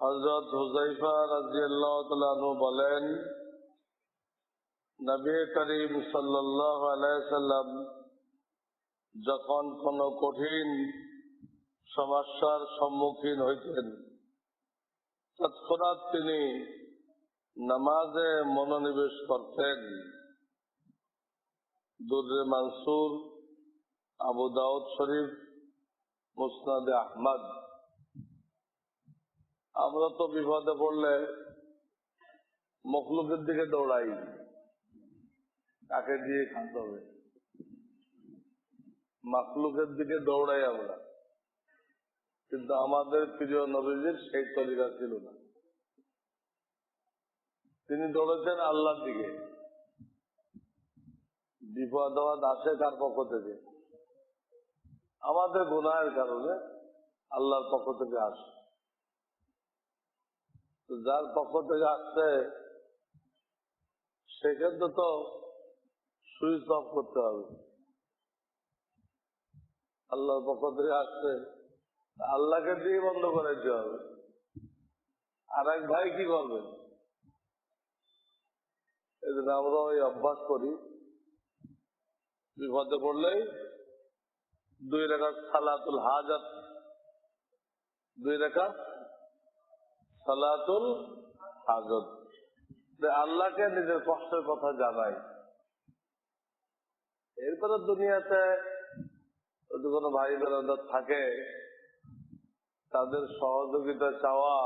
হজরত হুজাইফা রাজিয়াল্লাহ বলেন, নবী করিম সাল্লাহ যখন কোন কঠিন সমস্যার সম্মুখীন হইতেন, তৎক্ষণাৎ তিনি নামাজে মনোনিবেশ করতেন। দুর্রে মানসুর, আবু দাউদ শরীফ, মুসনাদে আহমদ। আমরা তো বিপদে পড়লে মখলুকের দিকে দৌড়াই। কাকে দিয়ে খাতে হবে। মাখলুকের দিকে দৌড়াই আমরা। কিন্তু আমাদের প্রিয় নবীজির সেই তরিকা ছিল না। তিনি দৌড়েছেন আল্লাহর দিকে। বিপদ আবাদ আসে কার পক্ষ থেকে? আমাদের গুনাহের কারণে আল্লাহর পক্ষ থেকে আসে। যার পক্ষ থেকে আসছে, সেক্ষেত্রে তো সুইচ অফ করতে হবে। আল্লাহর পক্ষ থেকে আসছে আল্লাহকে দিয়ে বন্ধ করে দিতে হবে। আর এক ভাই কি করবেন এদিন আমরা ওই অভ্যাস করি, বিপদে পড়লেই দুই রেখা সালাতুল হাজাত, দুই রেখা সালাতুল হাজত। আল্লাহকে নিজের কষ্টের কথা জানাই এরপরে দুনিয়াতে যদি কোনো ভাই বেড়াদার থাকে, তাদের সহযোগিতা চাওয়া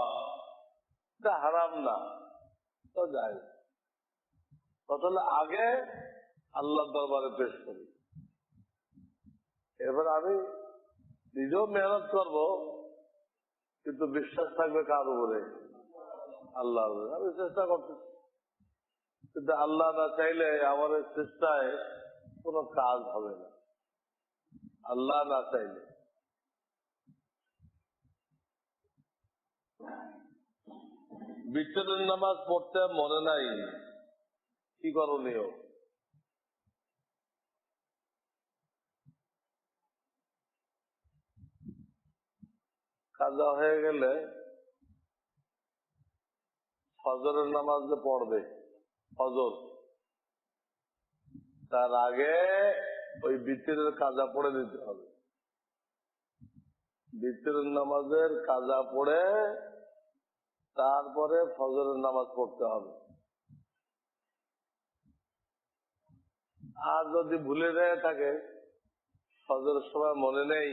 এটা হারাম না, তো যায়। তাহলে আগে আল্লাহ দরবারে পেশ করি। এবার আমি নিজেও মেহনত করব কিন্তু বিশ্বাস থাকবে কার উপরে? আল্লাহ আমি চেষ্টা করতেছি। কিন্তু আল্লাহ না চাইলে আমার চেষ্টায় কোনো কাজ হবে না। আল্লাহ না চাইলে। বিচ্ছেদের নামাজ পড়তে মনে নাই। কি করণীয়? কাজা হয়ে গেলে ফজরের নামাজ যে পড়বে, ফজর, তার আগে ওই বিতিরের কাজা পড়ে দিতে হবে। বিতিরের নামাজের কাজা পড়ে তারপরে ফজরের নামাজ পড়তে হবে। আর যদি ভুলে যায় থাকে, ফজরের সময় মনে নেই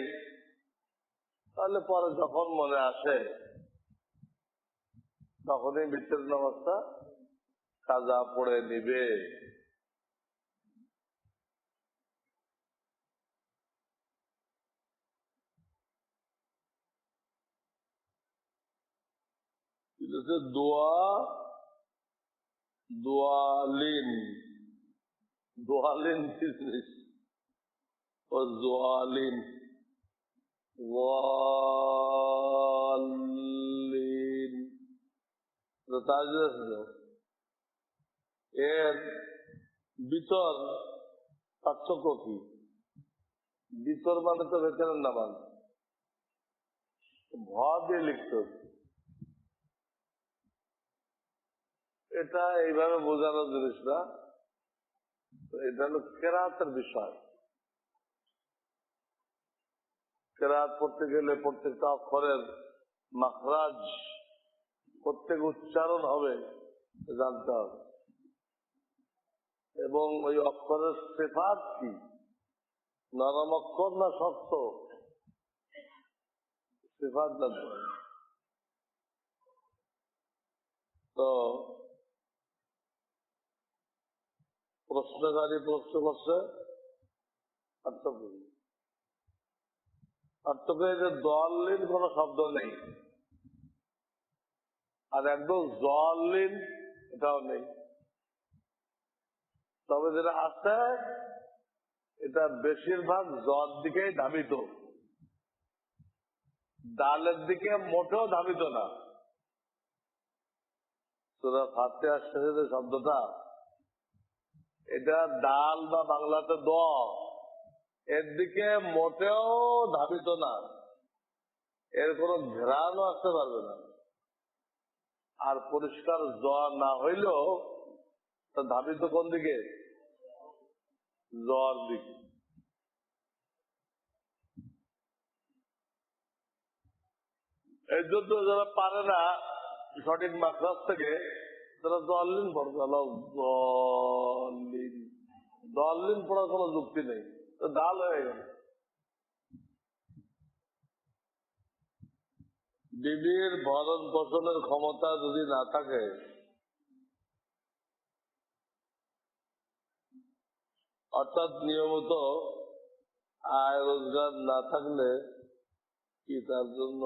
তাহলে পরে যখন মনে আসে, তখনই বিচ্ছেদ নামাজটা কাজা পড়ে নিবে। দোয়া, দোয়ালিন দোয়ালিন ও দোয়ালিন। এর বিতর পার্থক্য কি? বিতর মানে তো ভেতরের নামাজ। ভ দিয়ে লিখতে এটা এইভাবে বোঝানোর জিনিস না এটা হলো কেরাতের বিষয়। কেরাত পড়তে গেলে প্রত্যেকটা অক্ষরের মাখরাজ প্রত্যেক উচ্চারণ হবে জানতে হবে। এবং ওই অক্ষরের সেফাত কি? নরম অক্ষর না শক্ত? সেফাত জানতে হবে। তো প্রশ্নকারী প্রশ্ন করছে পার্থক্য পার্থক্য যে দলিন কোন শব্দ নেই। আর একদম জলিন এটাও নেই। তবে যেটা আছে, এটা বেশিরভাগ জল দিকেই ধাবিত। ডালের দিকে মোটেও ধাবিত না। তোরা ফাতে আসছে শব্দটা, এটা ডাল বা বাংলাতে দ। এর দিকে মোটেও ধাবিত না। এর কোনো ঘ্রাণও আসতে পারবে না। আর পরিষ্কার জ্বর না হইলেও তা ধাবিত কোন দিকে? জ্বর দিকে। এই জন্য যারা পারে না, সঠিক মাদ্রাস থেকে, তারা দলিন পড়তে দলিন দলিন পড়ার কোনো যুক্তি নেই। তো ডাল হয়ে গেল। ডিবির ভরণ পোষণের ক্ষমতা যদি না থাকে, অর্থাৎ নিয়মিত আয় রোজগার না থাকলে কি তার জন্য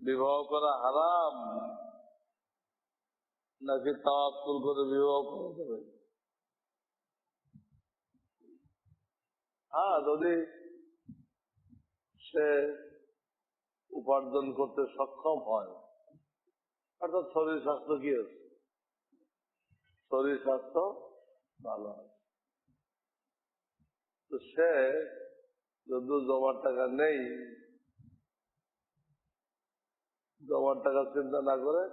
বিবাহ করা হারাম? নাকি তাওয়াক্কুল করে বিবাহ করা যাবে? হ্যাঁ যদি সে উপার্জন করতে সক্ষম হয়, অর্থাৎ শরীর স্বাস্থ্য কি আছে? শরীর স্বাস্থ্য ভালো আছে। তো সে যদি জমার টাকা নেই, জমার টাকা চিন্তা না করে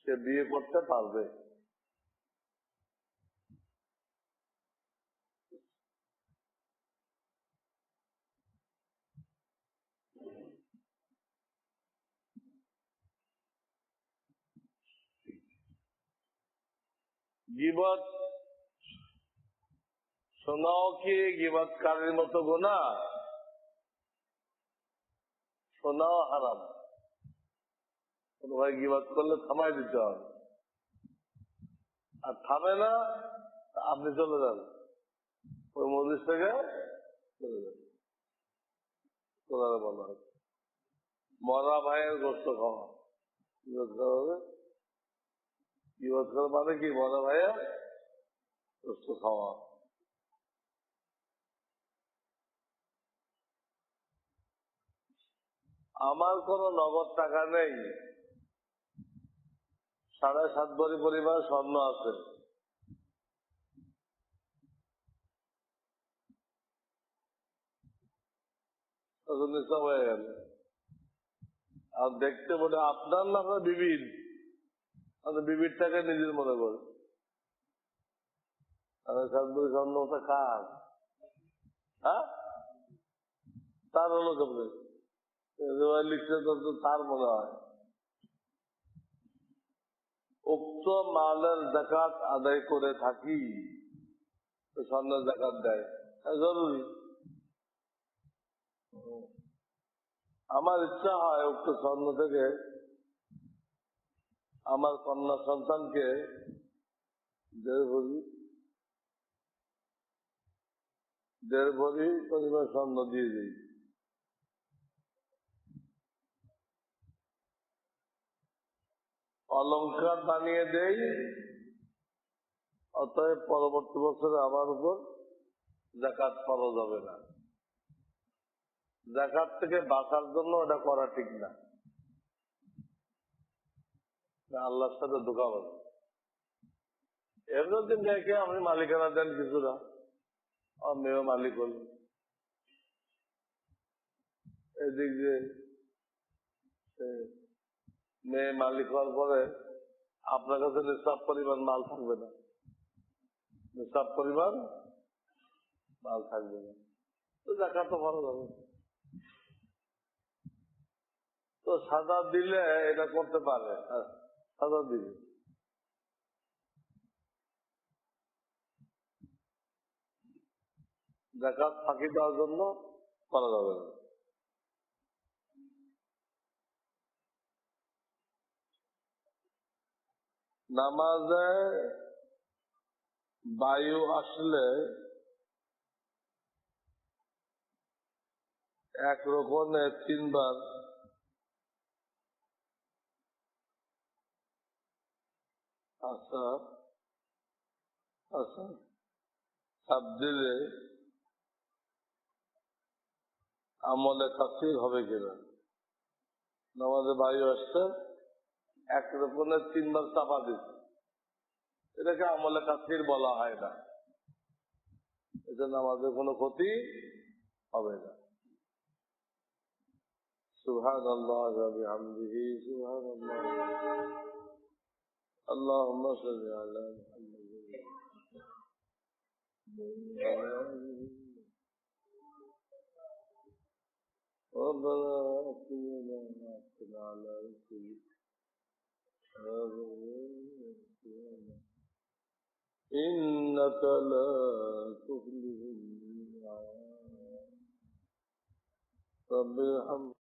সে বিয়ে করতে পারবে। গিবত শোনাও কি গিবৎকারীর মতো গোনা। শোনাও হারাম। কোন ভাই গিবাদ করলে থামাই দিতে হবে। আর থামে না আপনি চলে যান। ওই মন্দির থেকে চলে যান। বলা হচ্ছে মরা ভাইয়ের গোস্ত খাওয়া। হবে গিবত করা মানে কি মরা ভাইয়ের গোস্ত খাওয়া। আমার কোন নগদ টাকা নেই। সাড়ে সাত ভরি পরিমাণ স্বর্ণ আছে। হয়ে গেল। আর দেখতে বলে আপনার না আপনার বিবির আমি বিবির টাকা নিজের মনে করে। হ্যাঁ? তার তার মনে হয়। উক্ত মালের জাকাত আদায় করে থাকি। স্বর্ণের জাকাত দেয়। জরুরি। আমার ইচ্ছা হয় উক্ত স্বর্ণ থেকে আমার কন্যা সন্তানকে দেড় ভরি দেড় ভরি পরিমাণ স্বর্ণ দিয়ে দিই। অলঙ্কার বানিয়ে দেই, অতএব পরবর্তী বছরে আমার উপর জাকাত পাওয়া যাবে না। জাকাত থেকে বাঁচার জন্য ওটা করা ঠিক না। আল্লাহর সাথে ধোকা হবে এর যদি মেয়েকে আপনি মালিকানা দেন কিছুটা। আমার মেয়েও মালিক হল। এদিক দিয়ে মেয়ে মালিক হওয়ার পরে আপনার কাছে নিঃসাব পরিমাণ মাল থাকবে না। নিঃসাব পরিমাণ মাল থাকবে না। তো দেখা তো ভালো যাবে তো সাদা দিলে এটা করতে পারে হ্যাঁ, সাদা দিবে জাকাত ফাঁকি দেওয়ার জন্য করা যাবে না নামাজে বায়ু আসলে এক রকমে তিনবার সাপ দিলে আমলে কাসির হবে কিনা? নামাজে বায়ু আসছে এক রকমের তিনবার চাপা দিচ্ছে এটাকে আমলে কাসির বলা হয় না। এটা নামাজের কোনো ক্ষতি হবে না। সুহান আল্লাহ সুহান আল্লাহ اللهم صل على محمد. ربنا آتنا ما اتنا على رسلك. إنك لا تخلف الميعاد. رب ارحم